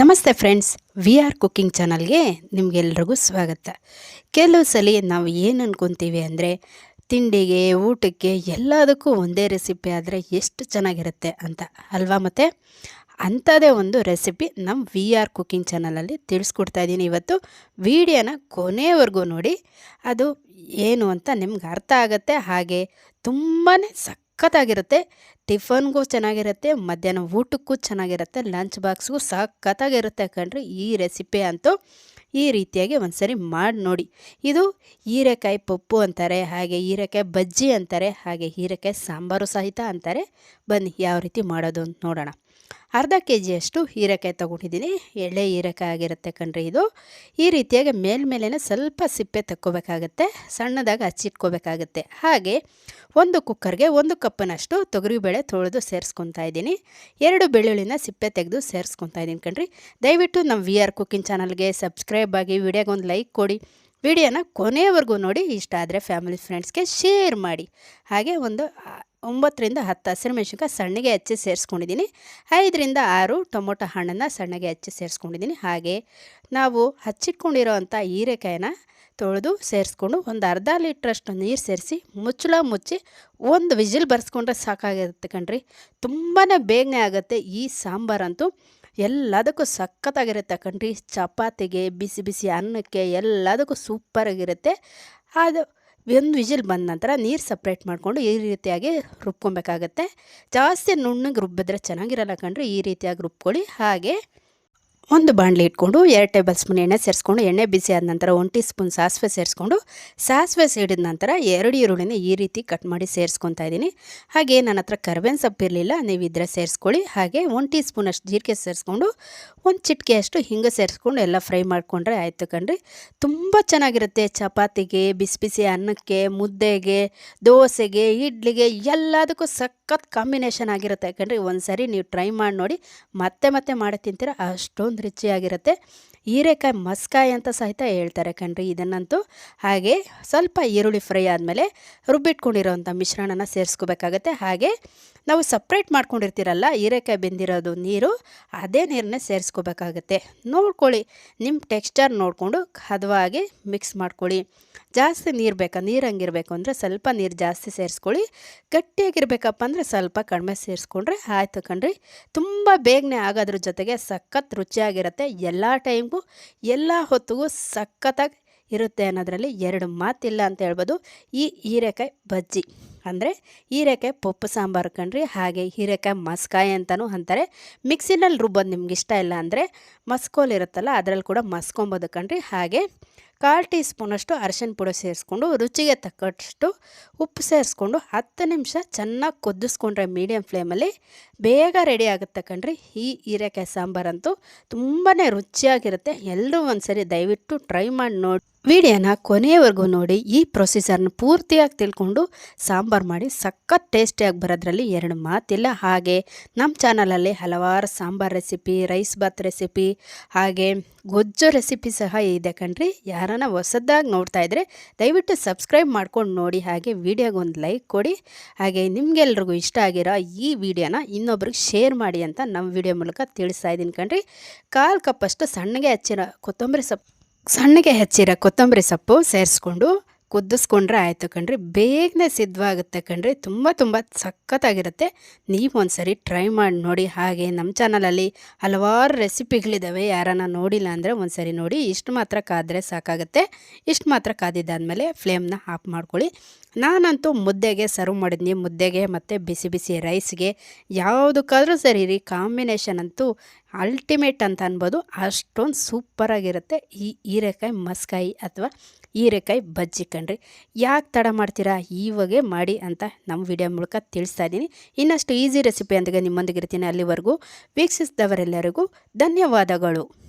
ನಮಸ್ತೆ friends, V R cooking ಚಾನಲ್ಗೆ ನಿಮಗೆಲ್ರಿಗೂ ಸ್ವಾಗತ. ಕೆಲವು ಸಲ ನಾವು ಏನು ಅನ್ಕೊತೀವಿ ಅಂದರೆ, ತಿಂಡಿಗೆ, ಊಟಕ್ಕೆ ಎಲ್ಲದಕ್ಕೂ ಒಂದೇ ರೆಸಿಪಿ ಆದರೆ ಎಷ್ಟು ಚೆನ್ನಾಗಿರುತ್ತೆ ಅಂತ, ಅಲ್ವಾ ಮತ್ತು? ಅಂಥದೇ ಒಂದು ರೆಸಿಪಿ ನಮ್ಮ ವಿ ಆರ್ ಕುಕ್ಕಿಂಗ್ ಚಾನಲಲ್ಲಿ ತಿಳಿಸ್ಕೊಡ್ತಾ ಇದ್ದೀನಿ ಇವತ್ತು. ವಿಡಿಯೋನ ಕೊನೆವರೆಗೂ ನೋಡಿ. ಅದು ಏನು ಅಂತ ನಿಮ್ಗೆ ಅರ್ಥ ಆಗುತ್ತೆ, ಹಾಗೆ ತುಂಬಾ ಸಖತ್ತಾಗಿರುತ್ತೆ, ಟಿಫನ್ಗೂ ಚೆನ್ನಾಗಿರುತ್ತೆ, ಮಧ್ಯಾಹ್ನ ಊಟಕ್ಕೂ ಚೆನ್ನಾಗಿರುತ್ತೆ, ಲಂಚ್ ಬಾಕ್ಸ್ಗೂ ಸಖತ್ತಾಗಿರುತ್ತೆ ಕಣ್ರಿ ಈ ರೆಸಿಪಿ ಅಂತೂ ಈ ರೀತಿಯಾಗಿ ಒಂದ್ಸರಿ ಮಾಡಿ ನೋಡಿ. ಇದು ಹೀರೆಕಾಯಿ ಪಪ್ಪು ಅಂತಾರೆ, ಹಾಗೆ ಹೀರೆಕಾಯಿ ಬಜ್ಜಿ ಅಂತಾರೆ, ಹಾಗೆ ಹೀರೆಕಾಯಿ ಸಾಂಬಾರು ಸಹಿತ ಅಂತಾರೆ. ಬನ್ನಿ, ಯಾವ ರೀತಿ ಮಾಡೋದು ಅಂತ ನೋಡೋಣ. ಅರ್ಧ ಕೆ ಜಿಯಷ್ಟು ಹೀರೆಕಾಯಿ ತೊಗೊಂಡಿದ್ದೀನಿ. ಎಳೆ ಹೀರೆಕಾಯಿ ಆಗಿರುತ್ತೆ ಕಣ್ರಿ ಇದು. ಈ ರೀತಿಯಾಗಿ ಮೇಲ್ಮೇಲೆ ಸ್ವಲ್ಪ ಸಿಪ್ಪೆ ತಕ್ಕೋಬೇಕಾಗತ್ತೆ. ಸಣ್ಣದಾಗಿ ಹಚ್ಚಿಟ್ಕೋಬೇಕಾಗತ್ತೆ. ಹಾಗೆ ಒಂದು ಕುಕ್ಕರ್ಗೆ ಒಂದು ಕಪ್ಪನಷ್ಟು ತೊಗರಿಬೇಳೆ ತೊಳೆದು ಸೇರಿಸ್ಕೊತಾ ಇದ್ದೀನಿ. ಎರಡು ಬೆಳ್ಳುಳ್ಳಿನ ಸಿಪ್ಪೆ ತೆಗೆದು ಸೇರಿಸ್ಕೊತಾ ಇದ್ದೀನಿ ಕಣ್ರಿ. ದಯವಿಟ್ಟು ನಮ್ಮ ವಿ ಆರ್ ಕುಕ್ಕಿಂಗ್ ಚಾನಲ್ಗೆ ಸಬ್ಸ್ಕ್ರೈಬ್ ಆಗಿ ವಿಡಿಯೋಗೆ ಒಂದು ಲೈಕ್ ಕೊಡಿ. ವಿಡಿಯೋನ ಕೊನೆಯವರೆಗೂ ನೋಡಿ. ಇಷ್ಟ ಆದರೆ ಫ್ಯಾಮಿಲಿ ಫ್ರೆಂಡ್ಸ್ಗೆ ಶೇರ್ ಮಾಡಿ. ಹಾಗೆ ಒಂದು ಒಂಬತ್ತರಿಂದ ಹತ್ತು ಹಸಿರು ಮೆಣಸಿನ್ಕಾಯಿ ಸಣ್ಣಗೆ ಹೆಚ್ಚಿ ಸೇರಿಸ್ಕೊಂಡಿದ್ದೀನಿ. ಐದರಿಂದ ಆರು ಟೊಮೊಟೊ ಹಣ್ಣನ್ನು ಸಣ್ಣಗೆ ಹೆಚ್ಚಿ ಸೇರಿಸ್ಕೊಂಡಿದ್ದೀನಿ. ಹಾಗೆ ನಾವು ಹಚ್ಚಿಟ್ಕೊಂಡಿರೋವಂಥ ಹೀರೆಕಾಯಿನ ತೊಳೆದು ಸೇರಿಸ್ಕೊಂಡು ಒಂದು ಅರ್ಧ ಲೀಟ್ರಷ್ಟು ನೀರು ಸೇರಿಸಿ ಮುಚ್ಚಳ ಮುಚ್ಚಿ ಒಂದು ವಿಜಿಲ್ ಬರ್ಸ್ಕೊಂಡ್ರೆ ಸಾಕಾಗಿರುತ್ತೆ ಕಣ್ರಿ. ತುಂಬಾ ಬೇಗನೆ ಆಗುತ್ತೆ ಈ ಸಾಂಬಾರಂತೂ. ಎಲ್ಲದಕ್ಕೂ ಸಖತ್ತಾಗಿರುತ್ತೆ ಕಣ್ರಿ. ಚಪಾತಿಗೆ, ಬಿಸಿ ಬಿಸಿ ಅನ್ನಕ್ಕೆ ಎಲ್ಲದಕ್ಕೂ ಸೂಪರಾಗಿರುತ್ತೆ. ಅದು ಒಂದು ವಿಜಿಲ್ ಬಂದ ನಂತರ ನೀರು ಸಪ್ರೇಟ್ ಮಾಡಿಕೊಂಡು ಈ ರೀತಿಯಾಗಿ ರುಬ್ಕೊಬೇಕಾಗತ್ತೆ. ಜಾಸ್ತಿ ನುಣ್ಣಗೆ ರುಬ್ಬಿದ್ರೆ ಚೆನ್ನಾಗಿರಲ್ಲ ಕಣ್ರಿ, ಈ ರೀತಿಯಾಗಿ ರುಬ್ಕೊಳ್ಳಿ. ಹಾಗೆ ಒಂದು ಬಾಣಲಿ ಇಟ್ಕೊಂಡು ಎರಡು ಟೇಬಲ್ ಸ್ಪೂನ್ ಎಣ್ಣೆ ಸೇರಿಸ್ಕೊಂಡು, ಎಣ್ಣೆ ಬಿಸಿ ಆದ ನಂತರ ಒಂದು ಟೀ ಸ್ಪೂನ್ ಸಾಸಿವೆ ಸೇರಿಸ್ಕೊಂಡು, ಸಾಸಿವೆ ಸಿಡಿದ ನಂತರ ಎರಡು ಈರುಳ್ಳಿನ ಈ ರೀತಿ ಕಟ್ ಮಾಡಿ ಸೇರಿಸ್ಕೊತಾ ಇದ್ದೀನಿ. ಹಾಗೆ ನನ್ನ ಹತ್ರ ಕರ್ಬೇವಿನ ಸೊಪ್ಪು ಇರಲಿಲ್ಲ, ನೀವು ಇದ್ರೆ ಸೇರಿಸ್ಕೊಳ್ಳಿ. ಹಾಗೆ ಒಂದು ಟೀ ಸ್ಪೂನ್ ಅಷ್ಟು ಜೀರಿಗೆ ಸೇರಿಸ್ಕೊಂಡು, ಒಂದು ಚಿಟಿಕೆ ಅಷ್ಟು ಹಿಂಗೆ ಸೇರಿಸ್ಕೊಂಡು ಎಲ್ಲ ಫ್ರೈ ಮಾಡಿಕೊಂಡ್ರೆ ಆಯಿತು ಕಣ್ರಿ. ತುಂಬ ಚೆನ್ನಾಗಿರುತ್ತೆ ಚಪಾತಿಗೆ, ಬಿಸಿ ಬಿಸಿ ಅನ್ನಕ್ಕೆ, ಮುದ್ದೆಗೆ, ದೋಸೆಗೆ, ಇಡ್ಲಿಗೆ, ಎಲ್ಲದಕ್ಕೂ ಸಖತ್ ಕಾಂಬಿನೇಷನ್ ಆಗಿರುತ್ತೆ ಕಣ್ರಿ. ಒಂದು ಸರಿ ನೀವು ಟ್ರೈ ಮಾಡಿ ನೋಡಿ, ಮತ್ತೆ ಮತ್ತೆ ಮಾಡಿ ತಿಂತೀರ, ಅಷ್ಟೊಂದು ರುಚಿಯಾಗಿರುತ್ತೆ. ಹೀರೆಕಾಯಿ, ಮಸ್ಕಾಯಿ ಅಂತ ಸಹಿತ ಹೇಳ್ತಾರೆ ಕಣ್ರಿ ಇದನ್ನಂತೂ. ಹಾಗೆ ಸ್ವಲ್ಪ ಈರುಳ್ಳಿ ಫ್ರೈ ಆದಮೇಲೆ ರುಬ್ಬಿಟ್ಕೊಂಡಿರೋವಂಥ ಮಿಶ್ರಣನ ಸೇರಿಸ್ಕೋಬೇಕಾಗತ್ತೆ. ಹಾಗೆ ನಾವು ಸಪ್ರೇಟ್ ಮಾಡ್ಕೊಂಡಿರ್ತೀರಲ್ಲ, ಹೀರೆಕಾಯಿ ಬೆಂದಿರೋದು ನೀರು, ಅದೇ ನೀರನ್ನೇ ಸೇರಿಸ್ಕೋಬೇಕಾಗತ್ತೆ. ನೋಡ್ಕೊಳ್ಳಿ ನಿಮ್ಮ ಟೆಕ್ಸ್ಚರ್ ನೋಡಿಕೊಂಡು ಹದವಾಗಿ ಮಿಕ್ಸ್ ಮಾಡ್ಕೊಳ್ಳಿ. ಜಾಸ್ತಿ ನೀರು ಬೇಕಾ, ನೀರು ಹಂಗಿರಬೇಕು ಅಂದರೆ ಸ್ವಲ್ಪ ನೀರು ಜಾಸ್ತಿ ಸೇರಿಸ್ಕೊಳ್ಳಿ. ಗಟ್ಟಿಯಾಗಿರ್ಬೇಕಪ್ಪ ಅಂದರೆ ಸ್ವಲ್ಪ ಕಡಿಮೆ ಸೇರಿಸ್ಕೊಂಡ್ರೆ ಆಯ್ತು ಕಣ್ರಿ. ತುಂಬ ಬೇಗನೆ ಆಗೋದ್ರ ಜೊತೆಗೆ ಸಖತ್ ರುಚಿಯಾಗಿರುತ್ತೆ ಎಲ್ಲ ಟೈಮ್ಗೂ, ಎಲ್ಲ ಹೊತ್ತಿಗೂ ಸಖತ್ತಾಗಿ ಇರುತ್ತೆ ಅನ್ನೋದರಲ್ಲಿ ಎರಡು ಮಾತಿಲ್ಲ ಅಂತ ಹೇಳ್ಬೋದು. ಈ ಹೀರೆಕಾಯಿ ಬಜ್ಜಿ. ಅಂದರೆ ಹೀರೆಕಾಯಿ ಪಪ್ಪು ಸಾಂಬಾರು ಕಣ್ರಿ, ಹಾಗೆ ಹೀರೆಕಾಯಿ ಮಸ್ಕಾಯಿ ಅಂತಲೂ ಅಂತಾರೆ. ಮಿಕ್ಸಿನಲ್ಲಿ ರುಬ್ಬೋದು ನಿಮ್ಗೆ ಇಷ್ಟ ಇಲ್ಲ ಅಂದರೆ ಮಸ್ಕೋಲಿರುತ್ತಲ್ಲ ಅದರಲ್ಲಿ ಕೂಡ ಮಸ್ಕೊಂಬೋದು ಕಣ್ರಿ. ಹಾಗೆ ಕಾಲು ಟೀ ಸ್ಪೂನಷ್ಟು ಅರಶಿನ ಪುಡಿ ಸೇರಿಸ್ಕೊಂಡು ರುಚಿಗೆ ತಕ್ಕಷ್ಟು ಉಪ್ಪು ಸೇರಿಸ್ಕೊಂಡು ಹತ್ತು ನಿಮಿಷ ಚೆನ್ನಾಗಿ ಕುದಿಸ್ಕೊಂಡ್ರೆ ಮೀಡಿಯಮ್ ಫ್ಲೇಮಲ್ಲಿ ಬೇಗ ರೆಡಿ ಆಗುತ್ತೆ ಕಣ್ರಿ. ಈ ಹೀರೆಕಾಯಿ ಸಾಂಬಾರಂತೂ ತುಂಬಾ ರುಚಿಯಾಗಿರುತ್ತೆ. ಎಲ್ಲರೂ ಒಂದ್ಸರಿ ದಯವಿಟ್ಟು ಟ್ರೈ ಮಾಡಿ ನೋಡಿ. ವಿಡಿಯೋನ ಕೊನೆಯವರೆಗೂ ನೋಡಿ. ಈ ಪ್ರೊಸೀಜರ್ನ ಪೂರ್ತಿಯಾಗಿ ತಿಳ್ಕೊಂಡು ಸಾಂಬಾರು ಮಾಡಿ ಸಖತ್ ಟೇಸ್ಟಿಯಾಗಿ ಬರೋದ್ರಲ್ಲಿ ಎರಡು ಮಾತಿಲ್ಲ. ಹಾಗೆ ನಮ್ಮ ಚಾನಲಲ್ಲಿ ಹಲವಾರು sambar recipe rice bath recipe ಹಾಗೆ ಗೊಜ್ಜು ರೆಸಿಪಿ ಸಹ ಇದೆ ಕಣ್ರಿ. ಯಾರನ್ನ ಹೊಸದಾಗಿ ನೋಡ್ತಾ ಇದ್ದರೆ ದಯವಿಟ್ಟು ಸಬ್ಸ್ಕ್ರೈಬ್ ಮಾಡ್ಕೊಂಡು ನೋಡಿ ಹಾಗೆ ವಿಡಿಯೋಗೆ ಒಂದು ಲೈಕ್ ಕೊಡಿ. ಹಾಗೆ ನಿಮಗೆಲ್ರಿಗೂ ಇಷ್ಟ ಆಗಿರೋ ಈ ವಿಡಿಯೋನ ಇನ್ನೊಬ್ರಿಗೆ ಶೇರ್ ಮಾಡಿ ಅಂತ ನಮ್ಮ ವಿಡಿಯೋ ಮೂಲಕ ತಿಳಿಸ್ತಾ ಇದ್ದೀನಿ ಕಣ್ರಿ. ಕಾಲು ಕಪ್ಪಷ್ಟು ಸಣ್ಣಗೆ ಹಚ್ಚಿರೋ ಕೊತ್ತಂಬರಿ ಸೊಪ್ಪು, ಸಣ್ಣಗೆ ಹೆಚ್ಚಿರೋ ಕೊತ್ತಂಬರಿ ಸೊಪ್ಪು ಸೇರಿಸ್ಕೊಂಡು ಕುದಿಸ್ಕೊಂಡ್ರೆ ಆಯಿತು ಕಣ್ರಿ. ಬೇಗನೆ ಸಿದ್ಧವಾಗುತ್ತೆ ಕಣ್ರಿ. ತುಂಬ ತುಂಬ ಸಖತ್ತಾಗಿರುತ್ತೆ. ನೀವು ಒಂದು ಸರಿ ಟ್ರೈ ಮಾಡಿ ನೋಡಿ ಹಾಗೆ ನಮ್ಮ ಚಾನಲಲ್ಲಿ ಹಲವಾರು ರೆಸಿಪಿಗಳಿದ್ದಾವೆ ಯಾರನ್ನ ನೋಡಿಲ್ಲ ಅಂದರೆ ಒಂದು ಸರಿ ನೋಡಿ. ಇಷ್ಟು ಮಾತ್ರ ಕಾದರೆ ಸಾಕಾಗುತ್ತೆ. ಇಷ್ಟು ಮಾತ್ರ ಕಾದಿದ್ದಾದಮೇಲೆ ಫ್ಲೇಮ್ನ ಆಫ್ ಮಾಡ್ಕೊಳ್ಳಿ. ನಾನಂತೂ ಮುದ್ದೆಗೆ ಸರ್ವ್ ಮಾಡಿದ್ನಿ. ಮುದ್ದೆಗೆ ಮತ್ತು ಬಿಸಿ ಬಿಸಿ ರೈಸ್ಗೆ ಯಾವುದಕ್ಕಾದರೂ ಸರಿ ರೀ ಕಾಂಬಿನೇಷನ್ ಅಂತೂ ಅಲ್ಟಿಮೇಟ್ ಅಂತ ಅನ್ಬೋದು. ಅಷ್ಟೊಂದು ಸೂಪರಾಗಿರುತ್ತೆ ಈ ಹೀರೆಕಾಯಿ, ಮಸ್ಕಾಯಿ ಅಥವಾ ಹೀರೆಕಾಯಿ ಬಜ್ಜಿ ಕಣ್ರಿ ಯಾಕೆ ತಡ ಮಾಡ್ತೀರಾ? ಈವಾಗೇ ಮಾಡಿ ಅಂತ ನಮ್ಮ ವಿಡಿಯೋ ಮೂಲಕ ತಿಳಿಸ್ತಾ ಇದ್ದೀನಿ. ಇನ್ನಷ್ಟು ಈಸಿ ರೆಸಿಪಿ ಅಂದಾಗ ನಿಮ್ಮೊಂದಿಗೆ ಇರ್ತೀನಿ ಅಲ್ಲಿವರೆಗೂ. ವೀಕ್ಷಿಸಿದವರೆಲ್ಲರಿಗೂ ಧನ್ಯವಾದಗಳು.